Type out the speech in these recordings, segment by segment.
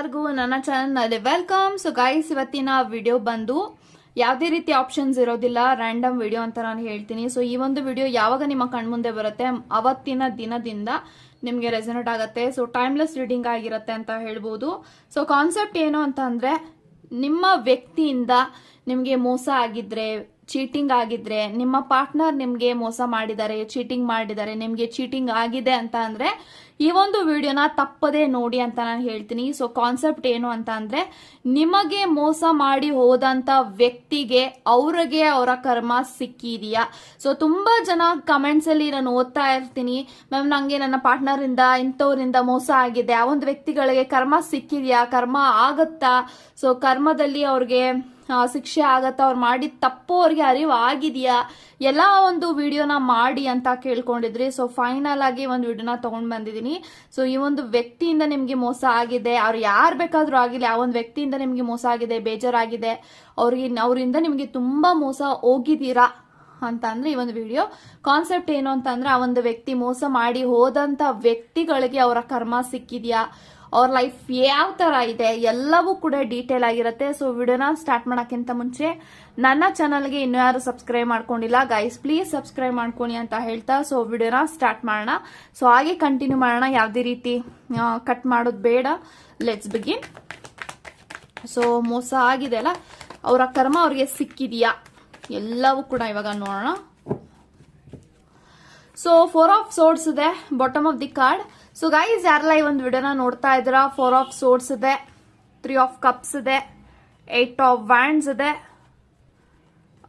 ಎಲ್ಲರಿಗೂ ನನ್ನ ಚಾನಲ್ನಲ್ಲಿ ವೆಲ್ಕಮ್. ಸೊ ಗೈಸ್ ಇವತ್ತಿನ ವಿಡಿಯೋ ಬಂದು ಯಾವುದೇ ರೀತಿ ಆಪ್ಷನ್ಸ್ ಇರೋದಿಲ್ಲ ರ್ಯಾಂಡಮ್ ವಿಡಿಯೋ ಅಂತ ನಾನು ಹೇಳ್ತೀನಿ. ಸೊ ಈ ಒಂದು ವಿಡಿಯೋ ಯಾವಾಗ ನಿಮ್ಮ ಕಣ್ಮುಂದೆ ಬರುತ್ತೆ, ಅವತ್ತಿನ ದಿನದಿಂದ ನಿಮಗೆ ರೆಸನೇಟ್ ಆಗುತ್ತೆ. ಸೊ ಟೈಮ್ಲೆಸ್ ರೀಡಿಂಗ್ ಆಗಿರುತ್ತೆ ಅಂತ ಹೇಳ್ಬೋದು. ಸೊ ಕಾನ್ಸೆಪ್ಟ್ ಏನು ಅಂತ ನಿಮ್ಮ ವ್ಯಕ್ತಿಯಿಂದ ನಿಮಗೆ ಮೋಸ ಆಗಿದ್ರೆ ಚೀಟಿಂಗ್ ಆಗಿದ್ರೆ, ನಿಮ್ಮ ಪಾರ್ಟ್ನರ್ ನಿಮಗೆ ಮೋಸ ಮಾಡಿದ್ದಾರೆ ಚೀಟಿಂಗ್ ಮಾಡಿದ್ದಾರೆ, ನಿಮಗೆ ಚೀಟಿಂಗ್ ಆಗಿದೆ ಅಂತ ಅಂದ್ರೆ, ಈ ಒಂದು ವಿಡಿಯೋನ ತಪ್ಪದೇ ನೋಡಿ ಅಂತ ನಾನು ಹೇಳ್ತೀನಿ. ಸೊ ಕಾನ್ಸೆಪ್ಟ್ ಏನು ಅಂತ ಅಂದ್ರೆ, ನಿಮಗೆ ಮೋಸ ಮಾಡಿ ಹೋದಂತ ವ್ಯಕ್ತಿಗೆ ಅವ್ರಿಗೆ ಅವರ ಕರ್ಮ ಸಿಕ್ಕಿದೆಯಾ? ಸೊ ತುಂಬಾ ಜನ ಕಮೆಂಟ್ಸ್ ಅಲ್ಲಿ ನಾನು ಓದ್ತಾ ಇರ್ತೀನಿ. ಮ್ಯಾಮ್ ನಂಗೆ ನನ್ನ ಪಾರ್ಟ್ನರ್ ಇಂದ, ಇಂಥವ್ರಿಂದ ಮೋಸ ಆಗಿದೆ. ಆ ಒಂದು ವ್ಯಕ್ತಿಗಳಿಗೆ ಕರ್ಮ ಸಿಕ್ಕಿದೆಯಾ? ಕರ್ಮ ಆಗತ್ತಾ? ಸೊ ಕರ್ಮದಲ್ಲಿ ಅವ್ರಿಗೆ ಶಿಕ್ಷೆ ಆಗತ್ತಾ, ಅವ್ರು ಮಾಡಿದ ತಪ್ಪು ಅವ್ರಿಗೆ ಅರಿವು ಆಗಿದೆಯಾ? ಎಲ್ಲ ಒಂದು ವಿಡಿಯೋನ ಮಾಡಿ ಅಂತ ಕೇಳ್ಕೊಂಡಿದ್ರಿ. ಸೊ ಫೈನಲ್ ಆಗಿ ಒಂದು ವಿಡಿಯೋನ ತಗೊಂಡ್ ಬಂದಿದ್ದೀನಿ. ಸೊ ಈ ಒಂದು ವ್ಯಕ್ತಿಯಿಂದ ನಿಮಗೆ ಮೋಸ ಆಗಿದೆ, ಅವ್ರು ಯಾರು ಬೇಕಾದರೂ ಆಗಿಲ್ಲ ಆ ಒಂದು ವ್ಯಕ್ತಿಯಿಂದ ನಿಮಗೆ ಮೋಸ ಆಗಿದೆ, ಬೇಜಾರಾಗಿದೆ, ಅವ್ರಿಗೆ ಅವರಿಂದ ನಿಮಗೆ ತುಂಬಾ ಮೋಸ ಹೋಗಿದ್ದೀರಾ? ಅಂತ ಅಂದ್ರೆ ಈ ಒಂದು ವಿಡಿಯೋ. ಕಾನ್ಸೆಪ್ಟ್ ಏನು ಅಂತಂದ್ರೆ ಆ ಒಂದು ವ್ಯಕ್ತಿ ಮೋಸ ಮಾಡಿ ಹೋದಂತ ವ್ಯಕ್ತಿಗಳಿಗೆ ಅವರ ಕರ್ಮ ಸಿಕ್ಕಿದ್ಯಾ? ಅವ್ರ ಲೈಫ್ ಯಾವ ತರ ಇದೆ ಎಲ್ಲವೂ ಕೂಡ ಡೀಟೇಲ್ ಆಗಿರುತ್ತೆ. ಸೊ ವಿಡಿಯೋನ ಸ್ಟಾರ್ಟ್ ಮಾಡೋಕ್ಕಿಂತ ಮುಂಚೆ ನನ್ನ ಚಾನಲ್ಗೆ ಇನ್ನೂ ಯಾರು ಸಬ್ಸ್ಕ್ರೈಬ್ ಮಾಡ್ಕೊಂಡಿಲ್ಲ ಗೈಸ್ ಪ್ಲೀಸ್ ಸಬ್ಸ್ಕ್ರೈಬ್ ಮಾಡ್ಕೊಳ್ಳಿ ಅಂತ ಹೇಳ್ತಾ ಸೊ ವಿಡಿಯೋನ ಸ್ಟಾರ್ಟ್ ಮಾಡೋಣ. ಸೊ ಹಾಗೆ ಕಂಟಿನ್ಯೂ ಮಾಡೋಣ. ಯಾವುದೇ ರೀತಿ ಕಟ್ ಮಾಡೋದು ಬೇಡ. ಲೆಟ್ಸ್ ಬಿಗಿನ್ ಸೊ ಮೋಸ ಆಗಿದೆ ಅಲ್ಲ? ಅವರ ಕರ್ಮ ಅವ್ರಿಗೆ ಸಿಕ್ಕಿದೆಯಾ? ಎಲ್ಲವೂ ಕೂಡ ಇವಾಗ ನೋಡೋಣ. ಸೊ ಫೋರ್ ಆಫ್ ಸೋರ್ಸ್ ಇದೆ bottom of the card so guys ಯಾರೆಲ್ಲ ಈ ಒಂದು ವಿಡಿಯೋನ ನೋಡ್ತಾ ಇದ್ದೀರಾ? ಫೋರ್ ಆಫ್ ಸೋರ್ಸ್ ಇದೆ ತ್ರೀ ಆಫ್ ಕಪ್ಸ್ ಇದೆ ಏಟ್ ಆಫ್ ವ್ಯಾಂಡ್ಸ್ ಇದೆ.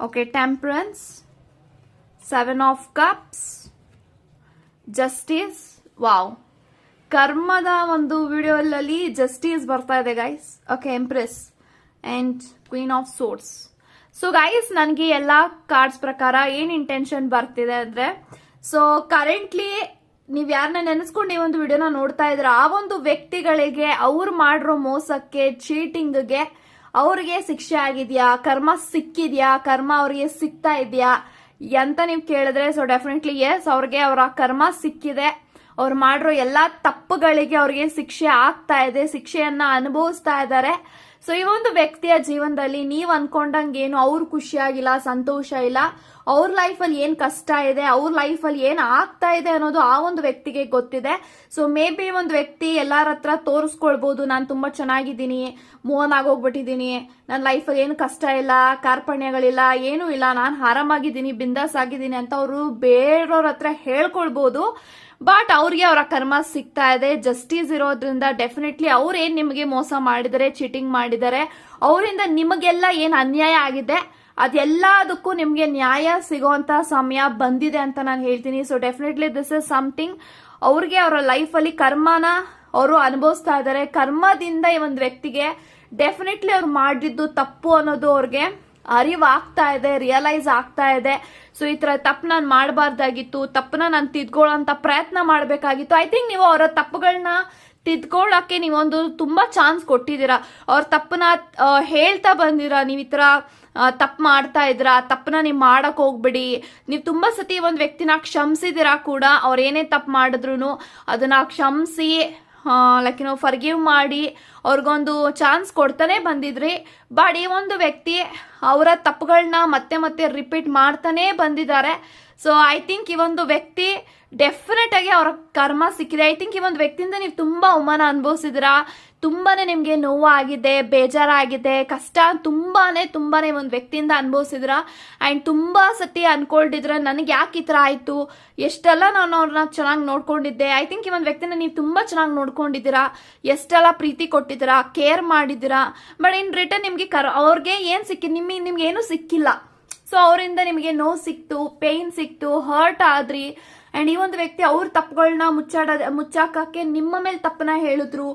Okay temperance seven of cups justice wow ಕರ್ಮದ ಒಂದು ವಿಡಿಯೋಲಲ್ಲಿ ಜಸ್ಟಿಸ್ ಬರ್ತಾ ಇದೆ guys okay empress and queen of swords so guys ನನಗೆ ಎಲ್ಲ ಕಾರ್ಡ್ಸ್ ಪ್ರಕಾರ ಏನು ಇಂಟೆನ್ಷನ್ ಬರ್ತಿದೆ ಅಂದ್ರೆ ಸೊ ಕರೆಂಟ್ಲಿ ನೀವ್ ಯಾರನ್ನ ನೆನೆಸ್ಕೊಂಡು ಈ ಒಂದು ವಿಡಿಯೋನ ನೋಡ್ತಾ ಇದ್ರ, ಆ ಒಂದು ವ್ಯಕ್ತಿಗಳಿಗೆ ಅವ್ರು ಮಾಡಿರೋ ಮೋಸಕ್ಕೆ ಚೀಟಿಂಗ್ಗೆ ಅವ್ರಿಗೆ ಶಿಕ್ಷೆ ಆಗಿದ್ಯಾ? ಕರ್ಮ ಸಿಕ್ಕಿದ್ಯಾ? ಕರ್ಮ ಅವ್ರಿಗೆ ಸಿಗ್ತಾ ಇದೆಯಾ? ಅಂತ ನೀವು ಕೇಳಿದ್ರೆ ಸೊ ಡೆಫಿನೆಟ್ಲಿ ಎಸ್ ಅವ್ರಿಗೆ ಅವರ ಕರ್ಮ ಸಿಕ್ಕಿದೆ. ಅವ್ರು ಮಾಡಿರೋ ಎಲ್ಲಾ ತಪ್ಪುಗಳಿಗೆ ಅವ್ರಿಗೆ ಶಿಕ್ಷೆ ಆಗ್ತಾ ಇದೆ, ಶಿಕ್ಷೆಯನ್ನ ಅನುಭವಿಸ್ತಾ ಇದ್ದಾರೆ ಸೊ ಈ ಒಂದು ವ್ಯಕ್ತಿಯ ಜೀವನದಲ್ಲಿ ನೀವು ಅನ್ಕೊಂಡಂಗೆ ಏನು ಅವ್ರು ಖುಷಿಯಾಗಿಲ್ಲ, ಸಂತೋಷ ಇಲ್ಲ, ಅವ್ರ ಲೈಫಲ್ಲಿ ಏನ್ ಕಷ್ಟ ಇದೆ, ಅವ್ರ ಲೈಫಲ್ಲಿ ಏನ್ ಆಗ್ತಾ ಇದೆ ಅನ್ನೋದು ಆ ಒಂದು ವ್ಯಕ್ತಿಗೆ ಗೊತ್ತಿದೆ. ಸೊ ಮೇ ಬಿ ಒಂದು ವ್ಯಕ್ತಿ ಎಲ್ಲಾರ ಹತ್ರ ತೋರಿಸ್ಕೊಳ್ಬಹುದು ನಾನು ತುಂಬಾ ಚೆನ್ನಾಗಿದ್ದೀನಿ ಮೋನ್ ಆಗೋಗ್ಬಿಟ್ಟಿದ್ದೀನಿ ನನ್ನ ಲೈಫಲ್ಲಿ ಏನು ಕಷ್ಟ ಇಲ್ಲ, ಕಾರ್ಪಣ್ಯಗಳಿಲ್ಲ, ಏನೂ ಇಲ್ಲ, ನಾನು ಆರಾಮಾಗಿದ್ದೀನಿ, ಬಿಂದಾಸ್ ಆಗಿದ್ದೀನಿ ಅಂತ ಅವರು ಬೇರೆಯವ್ರ ಹತ್ರ ಹೇಳ್ಕೊಳ್ಬಹುದು ಬಟ್ ಅವ್ರಿಗೆ ಅವರ ಕರ್ಮ ಸಿಗ್ತಾ ಇದೆ. ಜಸ್ಟಿಸ್ ಇರೋದ್ರಿಂದ ಡೆಫಿನೆಟ್ಲಿ ಏನ್ ನಿಮಗೆ ಮೋಸ ಮಾಡಿದರೆ ಚೀಟಿಂಗ್ ಮಾಡಿದರೆ, ಅವರಿಂದ ನಿಮಗೆಲ್ಲ ಏನ್ ಅನ್ಯಾಯ ಆಗಿದೆ? ಅದೆಲ್ಲದಕ್ಕೂ ನಿಮ್ಗೆ ನ್ಯಾಯ ಸಿಗುವಂತ ಸಮಯ ಬಂದಿದೆ ಅಂತ ನಾನು ಹೇಳ್ತೀನಿ. So definitely this is something ಅವ್ರಿಗೆ ಅವರ ಲೈಫಲ್ಲಿ ಕರ್ಮನ ಅವರು ಅನುಭವಿಸ್ತಾ ಇದ್ದಾರೆ. ಕರ್ಮದಿಂದ ಈ ಒಂದು ವ್ಯಕ್ತಿಗೆ ಡೆಫಿನೆಟ್ಲಿ ಅವ್ರು ಮಾಡಿದ್ದು ತಪ್ಪು ಅನ್ನೋದು ಅವ್ರಿಗೆ ಅರಿವು ಆಗ್ತಾ ಇದೆ ರಿಯಲೈಸ್ ಆಗ್ತಾ ಇದೆ. ಸೊ ಈ ತರ ತಪ್ಪು ನಾನು ಮಾಡಬಾರ್ದಾಗಿತ್ತು ತಪ್ಪನ್ನ ನಾನು ತಿದ್ಕೊಳ್ಳೋಂತ ಪ್ರಯತ್ನ ಮಾಡಬೇಕಾಗಿತ್ತು. ಐ ಥಿಂಕ್ ನೀವು ಅವರ ತಪ್ಪುಗಳನ್ನ ತಿದ್ಕೊಳ್ಳೋಕೆ ನೀವೊಂದು ತುಂಬಾ ಚಾನ್ಸ್ ಕೊಟ್ಟಿದ್ದೀರಾ. ಅವ್ರ ತಪ್ಪನ್ನ ಹೇಳ್ತಾ ಬಂದಿರಾ, ನೀವು ಈ ತರ ತಪ್ಪು ಮಾಡ್ತಾ ಇದ್ರ ತಪ್ಪನ್ನ ನೀವು ಮಾಡಕ್ ಹೋಗ್ಬಿಡಿ. ನೀವು ತುಂಬಾ ಸತಿ ಒಂದು ವ್ಯಕ್ತಿನ ಕ್ಷಮಿಸಿದಿರಾ ಕೂಡ, ಅವ್ರ ಏನೇ ತಪ್ಪು ಮಾಡಿದ್ರು ಅದನ್ನ ಕ್ಷಮಿಸಿ ಲೈಕ್ ನೋ ಫರ್ಗಿವ್ ಮಾಡಿ ಅವ್ರಿಗೊಂದು ಚಾನ್ಸ್ ಕೊಡ್ತಾನೆ ಬಂದಿದ್ರಿ. ಬಟ್ ಈ ಒಂದು ವ್ಯಕ್ತಿ ಅವರ ತಪ್ಪುಗಳನ್ನ ಮತ್ತೆ ಮತ್ತೆ ರಿಪೀಟ್ ಮಾಡ್ತಾನೆ ಬಂದಿದ್ದಾರೆ. ಸೊ ಐ ಥಿಂಕ್ ಈ ಒಂದು ವ್ಯಕ್ತಿ ಡೆಫಿನೆಟ್ ಆಗಿ ಅವರ ಕರ್ಮ ಸಿಕ್ಕಿದೆ. ಐ ಥಿಂಕ್ ಈ ಒಂದು ವ್ಯಕ್ತಿಯಿಂದ ನೀವು ತುಂಬಾ ಅವಮಾನ ಅನುಭವಿಸಿದಿರಾ ತುಂಬಾನೇ ನಿಮಗೆ ನೋವಾಗಿದೆ, ಬೇಜಾರಾಗಿದೆ, ಕಷ್ಟ ತುಂಬಾನೇ ತುಂಬಾನೇ ಒಂದು ವ್ಯಕ್ತಿಯಿಂದ ಅನುಭವಿಸಿದ್ರ. ಅಂಡ್ ತುಂಬಾ ಸತಿ ಅಂದ್ಕೊಂಡಿದ್ರೆ ನನಗೆ ಯಾಕೆ ಈ ಥರ ಆಯ್ತು? ಎಷ್ಟೆಲ್ಲ ನಾನು ಅವ್ರನ್ನ ಚೆನ್ನಾಗಿ ನೋಡ್ಕೊಂಡಿದ್ದೆ. ಐ ಥಿಂಕ್ ಈ ಒಂದು ವ್ಯಕ್ತಿನ ನೀವು ತುಂಬಾ ಚೆನ್ನಾಗಿ ನೋಡ್ಕೊಂಡಿದ್ದೀರಾ. ಎಷ್ಟೆಲ್ಲ ಪ್ರೀತಿ ಕೊಟ್ಟಿದ್ದೀರಾ ಕೇರ್ ಮಾಡಿದ್ದೀರಾ. ಬಟ್ ಇನ್ ರಿಟರ್ನ್ ನಿಮಗೆ ಕರ್, ಅವ್ರಿಗೆ ಏನು ಸಿಕ್ಕಿ ನಿಮಗೆ ನಿಮ್ಗೆ ಏನು ಸಿಕ್ಕಿಲ್ಲ. ಸೊ ಅವರಿಂದ ನಿಮಗೆ ನೋವು ಸಿಕ್ತು ಪೇಯ್ನ್ ಸಿಕ್ತು ಹರ್ಟ್ ಆದ್ರಿ. ಅಂಡ್ ಈ ಒಂದು ವ್ಯಕ್ತಿ ಅವ್ರ ತಪ್ಪುಗಳನ್ನ ಮುಚ್ಚಾಡ, ಮುಚ್ಚಾಕಕ್ಕೆ ನಿಮ್ಮ ಮೇಲೆ ತಪ್ಪನ ಹೇಳಿದ್ರು,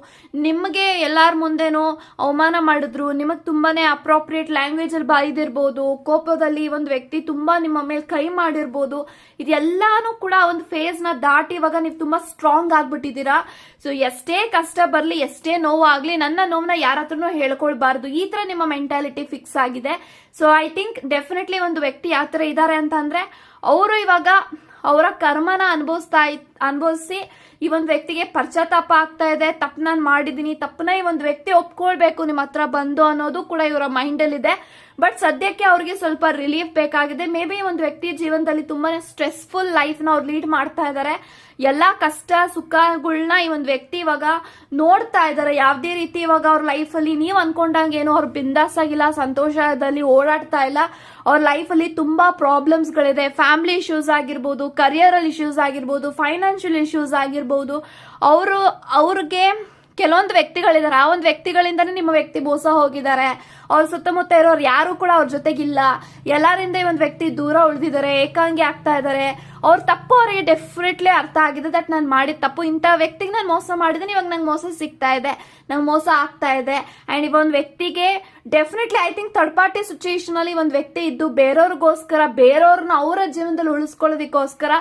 ನಿಮಗೆ ಎಲ್ಲಾರ ಮುಂದೆನೋ ಅವಮಾನ ಮಾಡಿದ್ರು, ನಿಮಗೆ ತುಂಬಾನೇ ಅಪ್ರೋಪ್ರಿಯೇಟ್ ಲ್ಯಾಂಗ್ವೇಜ್ ಅಲ್ಲಿ ಬಾಯ್ದಿರ್ಬೋದು, ಕೋಪದಲ್ಲಿ ಒಂದು ವ್ಯಕ್ತಿ ತುಂಬಾ ನಿಮ್ಮ ಮೇಲೆ ಕೈ ಮಾಡಿರ್ಬೋದು, ಇದೆಲ್ಲಾನು ಕೂಡ ಒಂದು ಫೇಸ್ನ ದಾಟಿ ಇವಾಗ ನೀವು ತುಂಬಾ ಸ್ಟ್ರಾಂಗ್ ಆಗ್ಬಿಟ್ಟಿದ್ದೀರಾ. ಸೊ ಎಷ್ಟೇ ಕಷ್ಟ ಬರ್ಲಿ, ಎಷ್ಟೇ ನೋವು ಆಗ್ಲಿ ನನ್ನ ನೋವನ್ನ ಯಾರ ಹತ್ರನೂ ಹೇಳ್ಕೊಳ್ಬಾರ್ದು. ಈ ತರ ನಿಮ್ಮ ಮೆಂಟಾಲಿಟಿ ಫಿಕ್ಸ್ ಆಗಿದೆ. ಸೊ ಐ ಥಿಂಕ್ ಡೆಫಿನೆಟ್ಲಿ ಒಂದು ವ್ಯಕ್ತಿ ಯಾವ ತರ ಇದ್ದಾರೆ ಅಂತ ಅವರು ಇವಾಗ ಅವರ ಕರ್ಮನ ಅನುಭವಿಸ್ತಾ ಅನುಭವಿಸಿ ಈ ಒಂದು ವ್ಯಕ್ತಿಗೆ ಪರ್ಚಾತಾಪ ಆಗ್ತಾ ಇದೆ, ತಪ್ಪು ನಾನು ಮಾಡಿದ್ದೀನಿ ತಪ್ಪನ್ನ ಈ ಒಂದು ವ್ಯಕ್ತಿ ಒಪ್ಕೊಳ್ಬೇಕು ನಿಮ್ಮ ಹತ್ರ ಬಂದು ಅನ್ನೋದು ಕೂಡ ಇವರ ಮೈಂಡ್ ಅಲ್ಲಿ ಮೈಂಡಲ್ಲಿದೆ ಬಟ್ ಸದ್ಯಕ್ಕೆ ಅವ್ರಿಗೆ ಸ್ವಲ್ಪ ರಿಲೀಫ್ ಬೇಕಾಗಿದೆ. ಮೇ ಬಿ ಒಂದು ವ್ಯಕ್ತಿ ಜೀವನದಲ್ಲಿ ತುಂಬಾನೇ ಸ್ಟ್ರೆಸ್ಫುಲ್ ಲೈಫ್ನ ಅವ್ರು ಲೀಡ್ ಮಾಡ್ತಾ ಇದ್ದಾರೆ ಎಲ್ಲಾ ಕಷ್ಟ ಸುಖಗಳನ್ನ ಈ ಒಂದು ವ್ಯಕ್ತಿ ಇವಾಗ ನೋಡ್ತಾ ಇದ್ದಾರೆ ಯಾವ್ದೇ ರೀತಿ ಇವಾಗ ಅವ್ರ ಅಲ್ಲಿ ನೀವು ಅನ್ಕೊಂಡಂಗೆ ಏನು ಅವ್ರ ಬಿಂದಾಸ್ ಆಗಿಲ್ಲ, ಸಂತೋಷದಲ್ಲಿ ಓಡಾಡ್ತಾ ಇಲ್ಲ. ಅವ್ರ ಅಲ್ಲಿ ತುಂಬಾ ಪ್ರಾಬ್ಲಮ್ಸ್ ಗಳಿದೆ. ಫ್ಯಾಮಿಲಿ ಇಶ್ಯೂಸ್ ಆಗಿರ್ಬೋದು ಅಲ್ಲಿ ಇಶ್ಯೂಸ್ ಆಗಿರ್ಬೋದು ಫೈನಾನ್ಷಿಯಲ್ ಇಶ್ಯೂಸ್ ಆಗಿರ್ಬೋದು ಅವರು, ಅವ್ರಿಗೆ ಕೆಲವೊಂದು ವ್ಯಕ್ತಿಗಳಿದ್ದಾರೆ. ಆ ಒಂದು ವ್ಯಕ್ತಿಗಳಿಂದನೇ ನಿಮ್ಮ ವ್ಯಕ್ತಿ ಮೋಸ ಹೋಗಿದ್ದಾರೆ. ಅವ್ರ ಸುತ್ತಮುತ್ತ ಇರೋರು ಯಾರು ಕೂಡ ಅವ್ರ ಜೊತೆಗಿಲ್ಲ. ಎಲ್ಲರಿಂದ ಈ ಒಂದು ವ್ಯಕ್ತಿ ದೂರ ಉಳಿದಿದ್ದಾರೆ, ಏಕಾಂಗಿ ಆಗ್ತಾ ಇದ್ದಾರೆ. ಅವ್ರ ತಪ್ಪು ಅವರಿಗೆ ಡೆಫಿನೆಟ್ಲಿ ಅರ್ಥ ಆಗಿದೆ ದಟ್ ನಾನು ಮಾಡಿದ ತಪ್ಪು. ಇಂಥ ವ್ಯಕ್ತಿಗೆ ನಾನು ಮೋಸ ಮಾಡಿದ್ದೀನಿ, ಇವಾಗ ನಂಗೆ ಮೋಸ ಸಿಗ್ತಾ ಇದೆ. ನಂಗೆ ಮೋಸ ಆಗ್ತಾ ಇದೆ. ಆ್ಯಂಡ್ ಇವಾಗ ಒಂದು ವ್ಯಕ್ತಿಗೆ definitely I think third party situation ಅಲ್ಲಿ ಒಂದು ವ್ಯಕ್ತಿ ಇದ್ದು ಬೇರೆಯವ್ರಿಗೋಸ್ಕರ ಬೇರೆಯವ್ರನ್ನ ಅವರ ಜೀವನದಲ್ಲಿ ಉಳಿಸ್ಕೊಳ್ಳೋದಕ್ಕೋಸ್ಕರ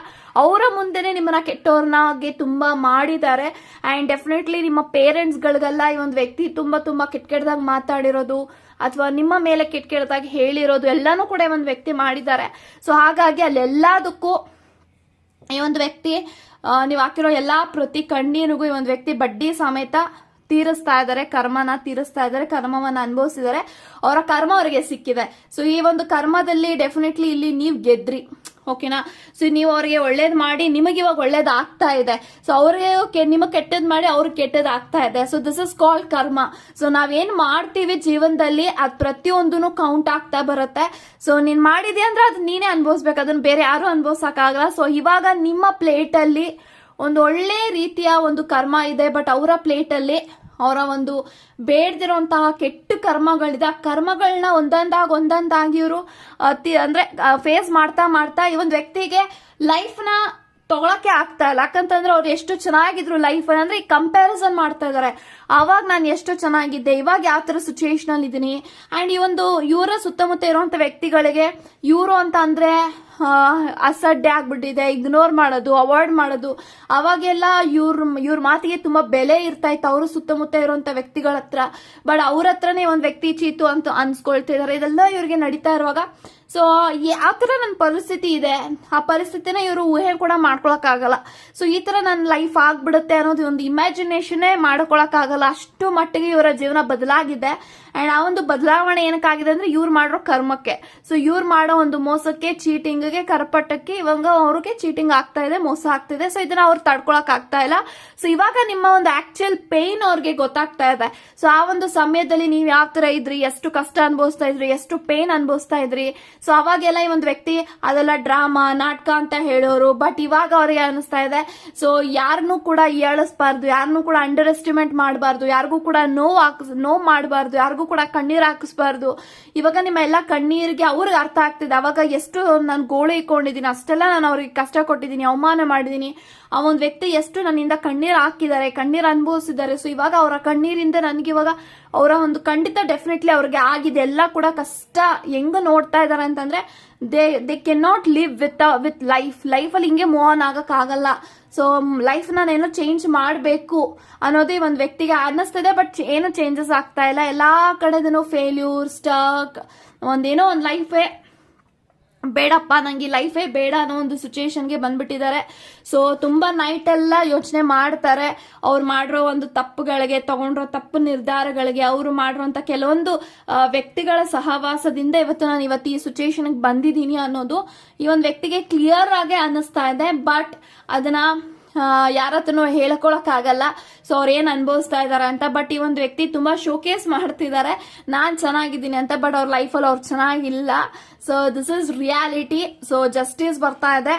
ಅವರ ಮುಂದೆನೆ ನಿಮ್ಮನ್ನ ಕೆಟ್ಟವ್ರನ್ನಾಗಿ ತುಂಬ ಮಾಡಿದ್ದಾರೆ. ಆ್ಯಂಡ್ ಡೆಫಿನೆಟ್ಲಿ ನಿಮ್ಮ ಪೇರೆಂಟ್ಸ್ಗಳಿಗೆಲ್ಲ ಈ ಒಂದು ವ್ಯಕ್ತಿ ತುಂಬ ತುಂಬ ಕೆಟ್ಟ ಕೆಟ್ಟದಾಗ ಮಾತಾಡಿರೋದು ಅಥವಾ ನಿಮ್ಮ ಮೇಲೆ ಕೆಟ್ಟ ಕೆಟ್ಟದಾಗಿ ಹೇಳಿರೋದು ಎಲ್ಲಾನು ಕೂಡ ಈ ಒಂದು ವ್ಯಕ್ತಿ ಮಾಡಿದ್ದಾರೆ. ಸೊ ಹಾಗಾಗಿ ಅಲ್ಲೆಲ್ಲದಕ್ಕೂ ಈ ಒಂದು ವ್ಯಕ್ತಿ ನೀವು ಹಾಕಿರೋ ಎಲ್ಲಾ ಪ್ರತಿ ಕಣ್ಣೀರಿಗೂ ಈ ಒಂದು ವ್ಯಕ್ತಿ ಬಡ್ಡಿ ಸಮೇತ ತೀರಿಸ್ತಾ ಇದ್ದಾರೆ, ಕರ್ಮನ ತೀರಿಸ್ತಾ ಇದ್ದಾರೆ, ಕರ್ಮವನ್ನ ಅನುಭವಿಸಿದ್ದಾರೆ. ಅವರ ಕರ್ಮ ಅವರಿಗೆ ಸಿಕ್ಕಿದೆ. ಸೊ ಈ ಒಂದು ಕರ್ಮದಲ್ಲಿ ಡೆಫಿನೆಟ್ಲಿ ಇಲ್ಲಿ ನೀವು ಗೆದ್ರಿ. ಓಕೆನಾ? ಸೊ ನೀವು ಅವ್ರಿಗೆ ಒಳ್ಳೇದು ಮಾಡಿ, ನಿಮಗೆ ಇವಾಗ ಒಳ್ಳೇದ್ ಆಗ್ತಾ ಇದೆ. ಸೊ ಅವ್ರಿಗೆ ನಿಮಗೆ ಕೆಟ್ಟದ್ ಮಾಡಿ ಅವ್ರಿಗೆ ಕೆಟ್ಟದ್ ಆಗ್ತಾ ಇದೆ. So this is called karma so ನಾವೇನ್ ಮಾಡ್ತೀವಿ ಜೀವನದಲ್ಲಿ, ಅದ್ ಪ್ರತಿಯೊಂದೂ ಕೌಂಟ್ ಆಗ್ತಾ ಬರುತ್ತೆ. ಸೊ ನೀನ್ ಮಾಡಿದ್ಯಾ ಅಂದ್ರೆ ಅದು ನೀನೇ ಅನ್ಭವಿಸ್ಬೇಕು. ಅದನ್ನ ಬೇರೆ ಯಾರು ಅನ್ಭವಿಸಕ್ಕಾಗಲ್ಲ. ಸೊ ಇವಾಗ ನಿಮ್ಮ ಪ್ಲೇಟ್ ಅಲ್ಲಿ ಒಂದು ಒಳ್ಳೆ ರೀತಿಯ ಒಂದು ಕರ್ಮ ಇದೆ ಬಟ್ ಅವರ ಪ್ಲೇಟ್ ಅಲ್ಲಿ ಅವರ ಒಂದು ಬೇಡದಿರುವಂತಹ ಕೆಟ್ಟ ಕರ್ಮಗಳಿದೆ. ಆ ಕರ್ಮಗಳನ್ನ ಒಂದೊಂದಾಗಿ ಒಂದೊಂದಾಗಿ ಇವರು ಅಂದ್ರೆ ಫೇಸ್ ಮಾಡ್ತಾ ಮಾಡ್ತಾ ಈ ಒಂದು ವ್ಯಕ್ತಿಗೆ ಲೈಫ್ನ ತಗೊಳಕ್ಕೆ ಆಗ್ತಾ ಇಲ್ಲ. ಯಾಕಂತಂದ್ರೆ ಅವ್ರು ಎಷ್ಟು ಚೆನ್ನಾಗಿದ್ರು ಲೈಫ್ ಅಂದ್ರೆ ಈ ಕಂಪ್ಯಾರಿಸನ್ ಮಾಡ್ತಾ ಇದಾರೆ. ಅವಾಗ ನಾನು ಎಷ್ಟು ಚೆನ್ನಾಗಿದ್ದೆ. ಇವಾಗ ಯಾವ ಸಿಚುಯೇಷನ್ ಅಲ್ಲಿ ಇದೀನಿ. ಅಂಡ್ ಈ ಒಂದು ಇವರ ಸುತ್ತಮುತ್ತ ಇರುವಂತ ವ್ಯಕ್ತಿಗಳಿಗೆ ಇವರು ಅಂತ ಅಂದ್ರೆ ಅಸಡ್ಡೆ ಆಗ್ಬಿಟ್ಟಿದೆ. ಇಗ್ನೋರ್ ಮಾಡೋದು ಅವಾಯ್ಡ್ ಮಾಡೋದು. ಅವಾಗೆಲ್ಲ ಇವ್ರ ಇವ್ರ ಮಾತಿಗೆ ತುಂಬಾ ಬೆಲೆ ಇರ್ತಾ ಇತ್ತು. ಅವ್ರ ಸುತ್ತಮುತ್ತ ಇರುವಂತ ವ್ಯಕ್ತಿಗಳ ಹತ್ರ. ಬಟ್ ಅವ್ರ ಹತ್ರನೇ ಒಂದ್ ವ್ಯಕ್ತಿ ಚೀತು ಅಂತ ಅನ್ಸ್ಕೊಳ್ತಿದಾರೆ ಇದೆಲ್ಲ ಇವ್ರಿಗೆ ನಡೀತಾ ಇರುವಾಗ. ಸೊ ಯಾವ ತರ ನನ್ನ ಪರಿಸ್ಥಿತಿ ಇದೆ. ಆ ಪರಿಸ್ಥಿತಿನ ಇವರು ಊಹೆ ಕೂಡ ಮಾಡ್ಕೊಳಕ್ ಆಗಲ್ಲ. ಸೊ ಈ ತರ ನನ್ನ ಲೈಫ್ ಆಗ್ಬಿಡುತ್ತೆ ಅನ್ನೋದು ಒಂದು ಇಮ್ಯಾಜಿನೇಷನ್ನೇ ಮಾಡ್ಕೊಳಕ್ ಆಗಲ್ಲ. ಅಷ್ಟು ಮಟ್ಟಿಗೆ ಇವರ ಜೀವನ ಬದಲಾಗಿದೆ. ಅಂಡ್ ಆ ಒಂದು ಬದಲಾವಣೆ ಏನಕ್ಕಾಗಿದೆ ಅಂದ್ರೆ ಇವ್ರು ಮಾಡಿರೋ ಕರ್ಮಕ್ಕೆ. ಸೊ ಇವ್ರು ಮಾಡೋ ಒಂದು ಮೋಸಕ್ಕೆ ಚೀಟಿಂಗ್ಗೆ ಕರ್ಪಟ್ಟಕ್ಕೆ ಇವಾಗ ಅವ್ರಿಗೆ ಚೀಟಿಂಗ್ ಆಗ್ತಾ ಇದೆ, ಮೋಸ ಆಗ್ತಿದೆ ಸೊ ಇದನ್ನ ಅವ್ರು ತಡ್ಕೊಳಕ್ ಆಗ್ತಾ ಇಲ್ಲ. ಸೊ ಇವಾಗ ನಿಮ್ಮ ಒಂದು ಆಕ್ಚುಯಲ್ ಪೇನ್ ಅವ್ರಿಗೆ ಗೊತ್ತಾಗ್ತಾ ಇದೆ. ಸೊ ಆ ಒಂದು ಸಮಯದಲ್ಲಿ ನೀವು ಯಾವ ತರ ಇದ್ರಿ, ಎಷ್ಟು ಕಷ್ಟ ಅನುಭವಿಸ್ತಾ ಇದ್ರಿ, ಎಷ್ಟು ಪೇನ್ ಅನುಭವಿಸ್ತಾ ಇದ್ರಿ. ಸೊ ಅವಾಗೆಲ್ಲ ಈ ಒಂದು ವ್ಯಕ್ತಿ ಅದೆಲ್ಲ ಡ್ರಾಮಾ ನಾಟಕ ಅಂತ ಹೇಳೋರು. ಬಟ್ ಇವಾಗ ಅವ್ರಿಗೆ ಅನಿಸ್ತಾ ಇದೆ. ಸೊ ಯಾರನ್ನೂ ಕೂಡ ಏಳಿಸ್ಬಾರ್ದು ಯಾರನ್ನೂ ಕೂಡ ಅಂಡರ್ ಎಸ್ಟಿಮೇಟ್ ಮಾಡಬಾರ್ದು, ಯಾರಿಗೂ ಕೂಡ ನೋವು ಹಾಕ್ ನೋವು ಮಾಡಬಾರ್ದು, ಯಾರಿಗೂ ಕೂಡ ಕಣ್ಣೀರು ಹಾಕಿಸ್ಬಾರ್ದು. ಇವಾಗ ನಿಮ್ಮ ಎಲ್ಲ ಕಣ್ಣೀರಿಗೆ ಅವ್ರಿಗೆ ಅರ್ಥ ಆಗ್ತಿದೆ. ಅವಾಗ ಎಷ್ಟು ನಾನು ಗೋಳು ಇಟ್ಕೊಂಡಿದ್ದೀನಿ ಅಷ್ಟೆಲ್ಲ ನಾನು ಅವ್ರಿಗೆ ಕಷ್ಟ ಕೊಟ್ಟಿದ್ದೀನಿ, ಅವಮಾನ ಮಾಡಿದ್ದೀನಿ. ಆ ಒಂದು ವ್ಯಕ್ತಿ ಎಷ್ಟು ನನ್ನಿಂದ ಕಣ್ಣೀರು ಹಾಕಿದ್ದಾರೆ, ಕಣ್ಣೀರು ಅನುಭವಿಸಿದ್ದಾರೆ. ಸೊ ಇವಾಗ ಅವರ ಕಣ್ಣೀರಿಂದ ನನಗೆ ಇವಾಗ ಅವರ ಒಂದು ಖಂಡಿತ ಡೆಫಿನೆಟ್ಲಿ ಅವ್ರಿಗೆ ಆಗಿದೆ. ಎಲ್ಲ ಕೂಡ ಕಷ್ಟ ಹೆಂಗ ನೋಡ್ತಾ ಇದಾರೆ ಅಂತಂದ್ರೆ they they can not live with with life ಲೈಫಲ್ಲಿ ಹಿಂಗೆ ಮೂವ್ ಆನ್ ಆಗಕ್ ಆಗಲ್ಲ. ಸೊ ಲೈಫ್ ನಾನೇನೋ ಚೇಂಜ್ ಮಾಡಬೇಕು ಅನ್ನೋದೇ ಒಂದು ವ್ಯಕ್ತಿಗೆ ಅನ್ನಿಸ್ತದೆ ಬಟ್ ಏನು ಚೇಂಜಸ್ ಆಗ್ತಾ ಇಲ್ಲ. ಎಲ್ಲಾ ಕಡೆದೇನೋ ಫೇಲ್ಯೂರ್ ಸ್ಟಕ್ ಒಂದೇನೋ ಒಂದು ಲೈಫೇ ಬೇಡಪ್ಪ, ನಂಗೆ ಈ ಲೈಫೇ ಬೇಡ ಅನ್ನೋ ಒಂದು ಸಿಚುಯೇಷನ್ಗೆ ಬಂದ್ಬಿಟ್ಟಿದ್ದಾರೆ. ಸೊ ತುಂಬ ನೈಟ್ ಎಲ್ಲ ಯೋಚನೆ ಮಾಡ್ತಾರೆ. ಅವ್ರು ಮಾಡಿರೋ ಒಂದು ತಪ್ಪುಗಳಿಗೆ, ತಗೊಂಡಿರೋ ತಪ್ಪು ನಿರ್ಧಾರಗಳಿಗೆ, ಅವರು ಮಾಡಿರೋಂಥ ಕೆಲವೊಂದು ವ್ಯಕ್ತಿಗಳ ಸಹವಾಸದಿಂದ ಇವತ್ತು ನಾನು ಇವತ್ತು ಈ ಸಿಚುಯೇಷನ್ಗೆ ಬಂದಿದ್ದೀನಿ ಅನ್ನೋದು ಈ ಒಂದು ವ್ಯಕ್ತಿಗೆ ಕ್ಲಿಯರ್ ಆಗೇ ಅನ್ನಿಸ್ತಾ ಇದೆ. ಬಟ್ ಅದನ್ನ ಯಾರ ಹತ್ರನೂ ಹೇಳ್ಕೊಳಕ್ ಆಗಲ್ಲ ಸೊ ಅವ್ರು ಏನ್ ಅನುಭವಿಸ್ತಾ ಇದಾರೆ ಅಂತ ಬಟ್ ಈ ಒಂದು ವ್ಯಕ್ತಿ ತುಂಬಾ ಶೋಕೇಸ್ ಮಾಡ್ತಿದ್ದಾರೆ ನಾನ್ ಚೆನ್ನಾಗಿದ್ದೀನಿ ಅಂತ ಬಟ್ ಅವ್ರ ಲೈಫಲ್ಲಿ ಅವ್ರು ಚೆನ್ನಾಗಿಲ್ಲ. So this is reality so justice ಬರ್ತಾ ಇದೆ.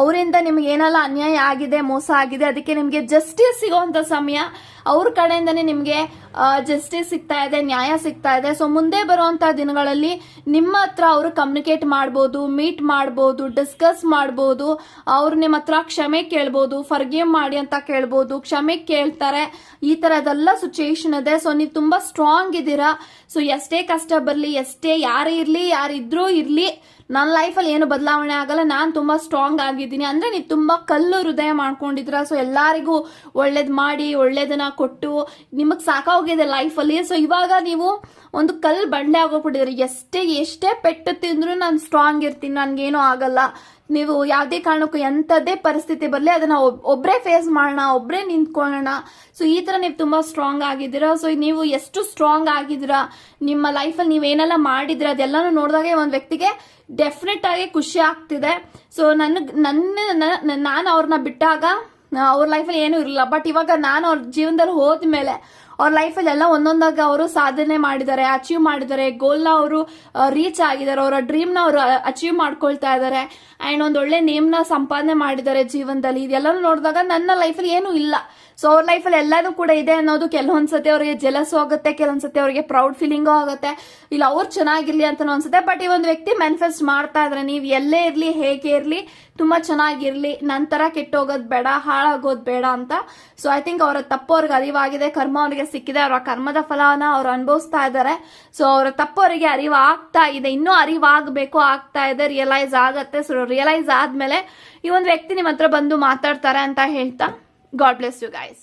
ಅವರಿಂದ ನಿಮ್ಗೆ ಏನೆಲ್ಲ ಅನ್ಯಾಯ ಆಗಿದೆ, ಮೋಸ ಆಗಿದೆ, ಅದಕ್ಕೆ ನಿಮ್ಗೆ ಜಸ್ಟಿಸ್ ಸಿಗೋಂತ ಸಮಯ. ಅವ್ರ ಕಡೆಯಿಂದನೇ ನಿಮ್ಗೆ ಜಸ್ಟಿಸ್ ಸಿಗ್ತಾ ಇದೆ, ನ್ಯಾಯ ಸಿಗ್ತಾ ಇದೆ. ಸೊ ಮುಂದೆ ಬರುವಂತ ದಿನಗಳಲ್ಲಿ ನಿಮ್ಮ ಹತ್ರ ಅವರು ಕಮ್ಯುನಿಕೇಟ್ ಮಾಡ್ಬೋದು ಮೀಟ್ ಮಾಡ್ಬೋದು ಡಿಸ್ಕಸ್ ಮಾಡ್ಬೋದು, ಅವ್ರು ನಿಮ್ಮ ಹತ್ರ ಕ್ಷಮೆ ಕೇಳ್ಬೋದು ಫರ್ಗೇವ್ ಮಾಡಿ ಅಂತ ಕೇಳ್ಬೋದು, ಕ್ಷಮೆ ಕೇಳ್ತಾರೆ. ಈ ತರದೆಲ್ಲ ಸಿಚುಯೇಷನ್ ಇದೆ. ಸೊ ನೀವು ತುಂಬಾ ಸ್ಟ್ರಾಂಗ್ ಇದ್ದೀರಾ. ಸೊ ಎಷ್ಟೇ ಕಷ್ಟ ಬರಲಿ, ಎಷ್ಟೇ ಯಾರೇ ಇರ್ಲಿ, ಯಾರಿದ್ರೂ ಇರ್ಲಿ, ನನ್ನ ಲೈಫಲ್ಲಿ ಏನು ಬದಲಾವಣೆ ಆಗಲ್ಲ. ನಾನು ತುಂಬಾ ಸ್ಟ್ರಾಂಗ್ ಆಗಿದ್ದೀನಿ. ಅಂದ್ರೆ ನೀವು ತುಂಬಾ ಕಲ್ಲು ಹೃದಯ ಮಾಡ್ಕೊಂಡಿದ್ರ ಸೊ ಎಲ್ಲರಿಗೂ ಒಳ್ಳೇದ್ ಮಾಡಿ, ಒಳ್ಳೇದನ್ನ ಕೊಟ್ಟು, ನಿಮಗ್ ಸಾಕಾಗೋಗಿದೆ ಲೈಫಲ್ಲಿ ಸೊ ಇವಾಗ ನೀವು ಒಂದು ಕಲ್ ಬಂಡೆ ಆಗೋಗ್ಬಿಟ್ಟಿದ್ರಿ ಎಷ್ಟೇ ಎಷ್ಟೇ ಪೆಟ್ಟು ತಿಂದ್ರು ನಾನು ಸ್ಟ್ರಾಂಗ್ ಇರ್ತೀನಿ, ನನ್ಗೇನು ಆಗಲ್ಲ. ನೀವು ಯಾವುದೇ ಕಾರಣಕ್ಕೂ ಎಂಥದ್ದೇ ಪರಿಸ್ಥಿತಿ ಬರಲಿ, ಅದನ್ನ ಒಬ್ಬರೇ ಫೇಸ್ ಮಾಡೋಣ ಒಬ್ಬರೇ ನಿಂತ್ಕೊಳ್ಳೋಣ. ಸೊ ಈ ತರ ನೀವು ತುಂಬಾ ಸ್ಟ್ರಾಂಗ್ ಆಗಿದ್ದೀರಾ. ಸೊ ನೀವು ಎಷ್ಟು ಸ್ಟ್ರಾಂಗ್ ಆಗಿದ್ದೀರಾ? ನಿಮ್ಮ ಲೈಫಲ್ಲಿ ನೀವೇನೆಲ್ಲ ಮಾಡಿದಿರ ಅದೆಲ್ಲಾನು ನೋಡಿದಾಗ ಒಂದು ವ್ಯಕ್ತಿಗೆ ಡೆಫಿನೆಟ್ ಆಗಿ ಖುಷಿ ಆಗ್ತಿದೆ. ಸೊ ನನಗೆ, ನನ್ನ ನಾನು ಅವ್ರನ್ನ ಬಿಟ್ಟಾಗ, ಅವ್ರ ಲೈಫಲ್ಲಿ ಏನೂ ಇರಲಿಲ್ಲ. ಬಟ್ ಇವಾಗ ನಾನು ಅವ್ರ ಜೀವನದಲ್ಲಿ ಹೋದ್ಮೇಲೆ ಅವ್ರ ಲೈಫಲ್ಲಿ ಎಲ್ಲ ಒಂದೊಂದಾಗ ಅವರು ಸಾಧನೆ ಮಾಡಿದ್ದಾರೆ ಅಚೀವ್ ಮಾಡಿದ್ದಾರೆ ಗೋಲ್ನ ಅವರು ರೀಚ್ ಆಗಿದ್ದಾರೆ, ಅವರ ಡ್ರೀಮ್ನ ಅವರು ಅಚೀವ್ ಮಾಡ್ಕೊಳ್ತಾ ಇದ್ದಾರೆ. ಆ್ಯಂಡ್ ಒಂದು ಒಳ್ಳೆ ನೇಮ್ನ ಸಂಪಾದನೆ ಮಾಡಿದ್ದಾರೆ ಜೀವನದಲ್ಲಿ. ಇದೆಲ್ಲ ನೋಡಿದಾಗ ನನ್ನ ಲೈಫಲ್ಲಿ ಏನೂ ಇಲ್ಲ. ಸೊ ಅವ್ರ ಲೈಫಲ್ಲಿ ಎಲ್ಲಾನು ಕೂಡ ಇದೆ ಅನ್ನೋದು ಕೆಲವೊಂದ್ಸತಿ ಅವರಿಗೆ ಜಲಸು ಆಗುತ್ತೆ, ಕೆಲವೊಂದ್ಸತಿ ಅವರಿಗೆ ಪ್ರೌಡ್ ಫೀಲಿಂಗು ಆಗುತ್ತೆ. ಇಲ್ಲ, ಅವ್ರು ಚೆನ್ನಾಗಿರ್ಲಿ ಅಂತ ಅನ್ಸುತ್ತೆ ಬಟ್ ಈ ಒಂದು ವ್ಯಕ್ತಿ ಮ್ಯಾನಿಫೆಸ್ಟ್ ಮಾಡ್ತಾ ಇದ್ರೆ. ನೀವು ಎಲ್ಲೇ ಇರ್ಲಿ, ಹೇಗೆ ಇರ್ಲಿ ತುಂಬಾ ಚೆನ್ನಾಗಿರ್ಲಿ, ನಂತರ ಕೆಟ್ಟೋಗೋದ್ ಬೇಡ, ಹಾಳಾಗೋದ್ ಬೇಡ ಅಂತ. ಸೊ ಐ ಥಿಂಕ್ ಅವರ ತಪ್ಪು ಅವ್ರಿಗೆ ಅರಿವಾಗಿದೆ, ಕರ್ಮ ಅವರಿಗೆ ಸಿಕ್ಕಿದೆ, ಅವರ ಕರ್ಮದ ಫಲನ ಅವ್ರು ಅನುಭವಿಸ್ತಾ ಇದ್ದಾರೆ ಸೊ ಅವರ ತಪ್ಪು ಅವರಿಗೆ ಅರಿವು ಆಗ್ತಾ ಇದೆ, ಇನ್ನೂ ಅರಿವಾಗಬೇಕು, ಆಗ್ತಾ ಇದೆ ರಿಯಲೈಸ್ ಆಗತ್ತೆ. ಸೊ ರಿಯಲೈಸ್ ಆದ್ಮೇಲೆ ಈ ಒಂದು ವ್ಯಕ್ತಿ ನಿಮ್ಮ ಹತ್ರ ಬಂದು ಮಾತಾಡ್ತಾರೆ ಅಂತ ಹೇಳ್ತಾ ಗಾಡ್ ಬ್ಲೆಸ್ ಯು ಗೈಸ್